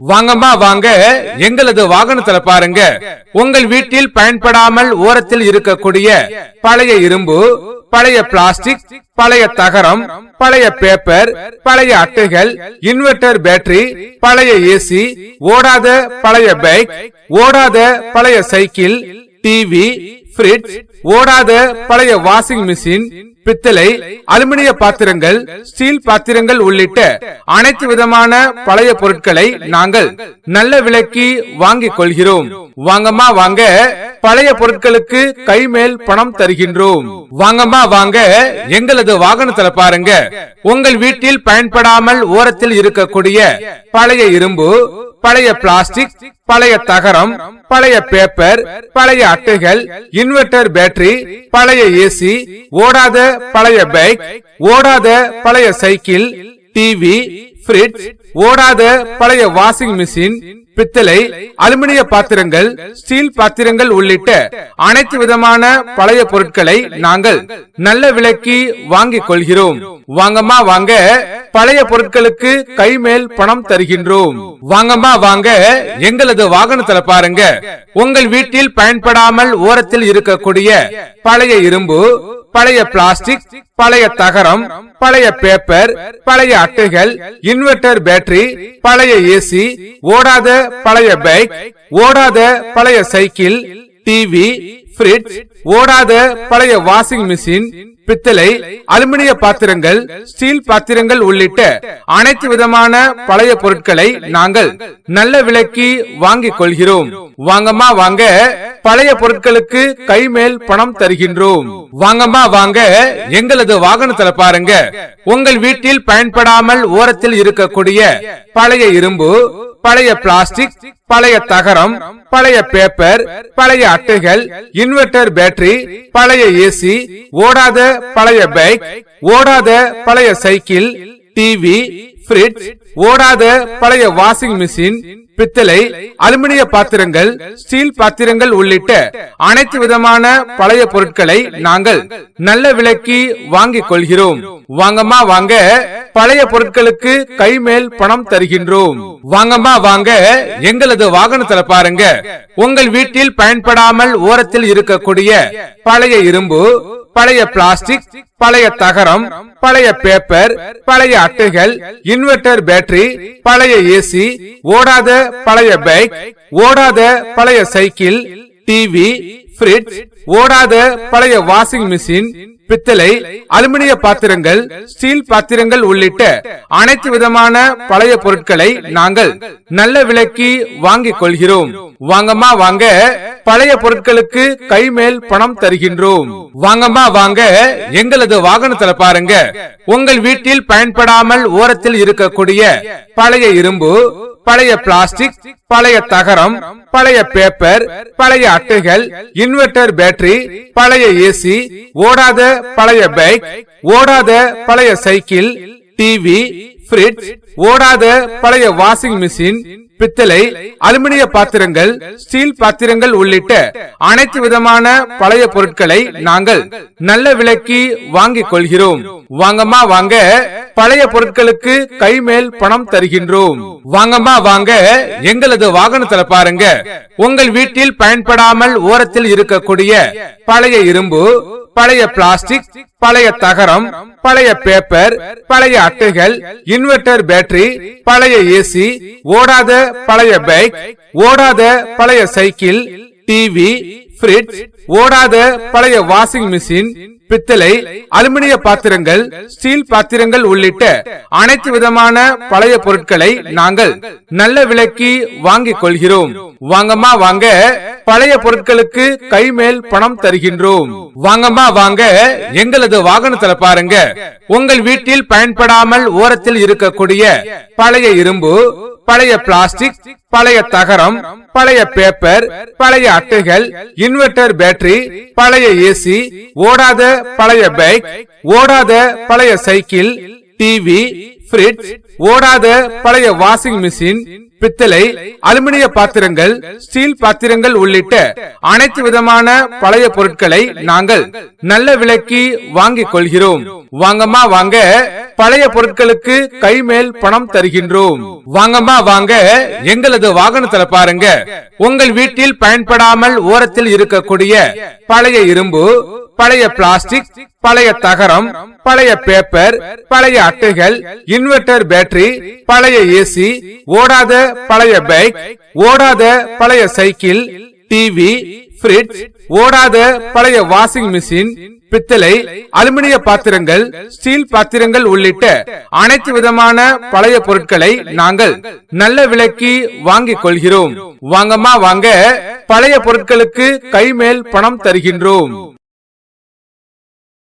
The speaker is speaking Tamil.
வாங்கம்மா வாங்க. எங்களது வாகனத்துல பாருங்க. உங்கள் வீட்டில் பயன்படாமல் ஓரத்தில் இருக்கக்கூடிய பழைய இரும்பு பழைய பிளாஸ்டிக் பழைய தகரம் பழைய பேப்பர் பழைய அட்டைகள் இன்வெர்டர் பேட்டரி பழைய ஏசி ஓடாத பழைய பைக் ஓடாத பழைய சைக்கிள் டிவி ஃப்ரிட்ஜ் ஓடாத பழைய வாஷிங் மிஷின் பித்தளை அலுமினிய பாத்திரங்கள் ஸ்டீல் பாத்திரங்கள் உள்ளிட்ட அனைத்து விதமான பழைய பொருட்களை நாங்கள் நல்ல விலைக்கு வாங்கிக் கொள்கிறோம். வாங்கம்மா வாங்க. பழைய பொருட்களுக்கு கை மேல் பணம் தருகின்றோம். வாங்கம்மா வாங்க. எங்களது வாகனத்துல பாருங்க. உங்கள் வீட்டில் பயன்படாமல் ஓரத்தில் இருக்கக்கூடிய பழைய இரும்பு பழைய பிளாஸ்டிக் பழைய தகரம் பழைய பேப்பர் பழைய அட்டைகள் இன்வெர்டர் பேட்டரி பழைய ஏசி ஓடாத பழைய பைக் ஓடாத பழைய சைக்கிள் டிவி ஃப்ரிட்ஜ் ஓடாத பழைய வாஷிங் மிஷின் பித்தளை அலுமினிய பாத்திரங்கள் ஸ்டீல் பாத்திரங்கள் உள்ளிட்ட அனைத்து விதமான பழைய பொருட்களை நாங்கள் நல்ல விலைக்கு வாங்கிக் கொள்கிறோம். வாங்கம்மா வாங்க. பழைய பொருட்களுக்கு கை மேல் பணம் தருகின்றோம். வாங்கம்மா வாங்க. எங்களது வாகனத்துல பாருங்க. உங்கள் வீட்டில் பயன்படாமல் ஓரத்தில் இருக்கக்கூடிய பழைய இரும்பு பழைய பிளாஸ்டிக் பழைய தகரம் பழைய பேப்பர் பழைய அட்டைகள் இன்வெர்டர் பேட்டரி பழைய ஏசி ஓடாத பழைய பைக் ஓடாத பழைய சைக்கிள் டிவி ஃப்ரிட்ஜ் ஓடாத பழைய வாஷிங் மிஷின் பித்தளை அலுமினிய பாத்திரங்கள் ஸ்டீல் பாத்திரங்கள் உள்ளிட்ட அனைத்து விதமான பழைய பொருட்களை நாங்கள் நல்ல விலைக்கு வாங்கிக் கொள்கிறோம். வாங்கம்மா வாங்க. பழைய பொருட்களுக்கு கை மேல் பணம் தருகின்றோம். வாங்கம்மா வாங்க. எங்களது வாகனத்துல பாருங்க. உங்கள் வீட்டில் பயன்படாமல் ஓரத்தில் இருக்கக்கூடிய பழைய இரும்பு பழைய பிளாஸ்டிக் பழைய தகரம் பழைய பேப்பர் பழைய அட்டைகள் இன்வெர்டர் பேட்டரி பழைய ஏசி ஓடாத பழைய பைக் ஓடாத பழைய சைக்கிள் டிவி பிரிட்ஜ் ஓடாத பழைய வாஷிங் மிஷின் பித்தளை அலுமினிய பாத்திரங்கள் ஸ்டீல் பாத்திரங்கள் உள்ளிட்ட அனைத்து விதமான பழைய பொருட்களை நாங்கள் நல்ல விலைக்கு வாங்கிக் கொள்கிறோம். வாங்கம்மா வாங்க. பழைய பொருட்களுக்கு கை மேல் பணம் தருகின்றோம். வாங்கம்மா வாங்க. எங்களது வாகனத்துல பாருங்க. உங்கள் வீட்டில் பயன்படாமல் ஓரத்தில் இருக்கக்கூடிய பழைய இரும்பு பழைய பிளாஸ்டிக் பழைய தகரம் பழைய பேப்பர் பழைய அட்டைகள் இன்வெர்டர் பேட்டரி பழைய ஏசி ஓடாத பழைய பைக் ஓடாத பழைய சைக்கிள் டிவி பிரிட்ஜ் ஓடாத பழைய வாஷிங் மிஷின் பித்தளை அலுமினிய பாத்திரங்கள் ஸ்டீல் பாத்திரங்கள் உள்ளிட்ட அனைத்து விதமான பழைய பொருட்களை நாங்கள் நல்ல விலைக்கு வாங்கிக் கொள்கிறோம். வாங்கம்மா வாங்க. பழைய பொருட்களுக்கு கை மேல் பணம் தருகின்றோம். வாங்கம்மா வாங்க. எங்களது வாகனத்துல பாருங்க. உங்கள் வீட்டில் பயன்படாமல் ஓரத்தில் இருக்கக்கூடிய பழைய இரும்பு பழைய பிளாஸ்டிக் பழைய தகரம் பழைய பேப்பர் பழைய அட்டைகள் இன்வெர்டர் பேட்டரி பழைய ஏசி ஓடாத பழைய பைக் ஓடாத பழைய சைக்கிள் டிவி ஃப்ரிட்ஜ் ஓடாத பழைய வாஷிங் மிஷின் பித்தளை அலுமினிய பாத்திரங்கள் ஸ்டீல் பாத்திரங்கள் உள்ளிட்ட அனைத்து விதமான பழைய பொருட்களை நாங்கள் நல்ல விலைக்கு வாங்கிக் கொள்கிறோம். வாங்கம்மா வாங்க. பழைய பொருட்களுக்கு கை மேல் பணம் தருகின்றோம். வாங்கம்மா வாங்க. எங்களது வாகனத்துல பாருங்க. உங்கள் வீட்டில் பயன்படாமல் ஓரத்தில் இருக்கக்கூடிய பழைய இரும்பு பழைய பிளாஸ்டிக் பழைய தகரம் பழைய பேப்பர் பழைய அட்டைகள் இன்வெர்டர் பேட்டரி பழைய ஏசி ஓடாத பழைய பைக் ஓடாத பழைய சைக்கிள் டிவி ஃப்ரிட்ஜ் ஓடாத பழைய வாஷிங் மிஷின் பித்தளை அலுமினிய பாத்திரங்கள் ஸ்டீல் பாத்திரங்கள் உள்ளிட்ட அனைத்து விதமான பழைய பொருட்களை நாங்கள் நல்ல விலைக்கு வாங்கிக் கொள்கிறோம். வாங்கம்மா வாங்க. பழைய பொருட்களுக்கு கை மேல் பணம் தருகின்றோம். வாங்கம்மா வாங்க. எங்களது வாகனத்துல பாருங்க. உங்கள் வீட்டில் பயன்படாமல் ஓரத்தில் இருக்கக்கூடிய பழைய இரும்பு பழைய பிளாஸ்டிக் பழைய தகரம் பழைய பேப்பர் பழைய அட்டைகள் இன்வெர்டர் பேட்டரி பழைய ஏசி ஓடாத பழைய பைக் ஓடாத பழைய சைக்கிள் டிவி ஃப்ரிட்ஜ் ஓடாத பழைய வாஷிங் மிஷின் பித்தளை அலுமினிய பாத்திரங்கள் ஸ்டீல் பாத்திரங்கள் உள்ளிட்ட அனைத்து விதமான பழைய பொருட்களை நாங்கள் நல்ல விலைக்கு வாங்கிக் கொள்கிறோம். வாங்கம்மா வாங்க. பழைய பொருட்களுக்கு கை மேல் பணம் தருகின்றோம். வாங்கம்மா வாங்க. எங்களது வாகனத்துல பாருங்க. உங்கள் வீட்டில் பயன்படாமல் ஓரத்தில் இருக்கக்கூடிய பழைய இரும்பு பழைய பிளாஸ்டிக் பழைய தகரம் பழைய பேப்பர் பழைய அட்டைகள் இன்வெர்டர் பேட்டரி பழைய ஏசி ஓடாத பழைய பைக் ஓடாத பழைய சைக்கிள் டிவி பிரிட்ஜ் ஓடாத பழைய வாஷிங் மிஷின் பித்தளை அலுமினிய பாத்திரங்கள் ஸ்டீல் பாத்திரங்கள் உள்ளிட்ட அனைத்து விதமான பழைய பொருட்களை நாங்கள் நல்ல விலைக்கு வாங்கிக் கொள்கிறோம். வாங்கம்மா வாங்க. பழைய பொருட்களுக்கு கை மேல் பணம் தருகின்றோம்.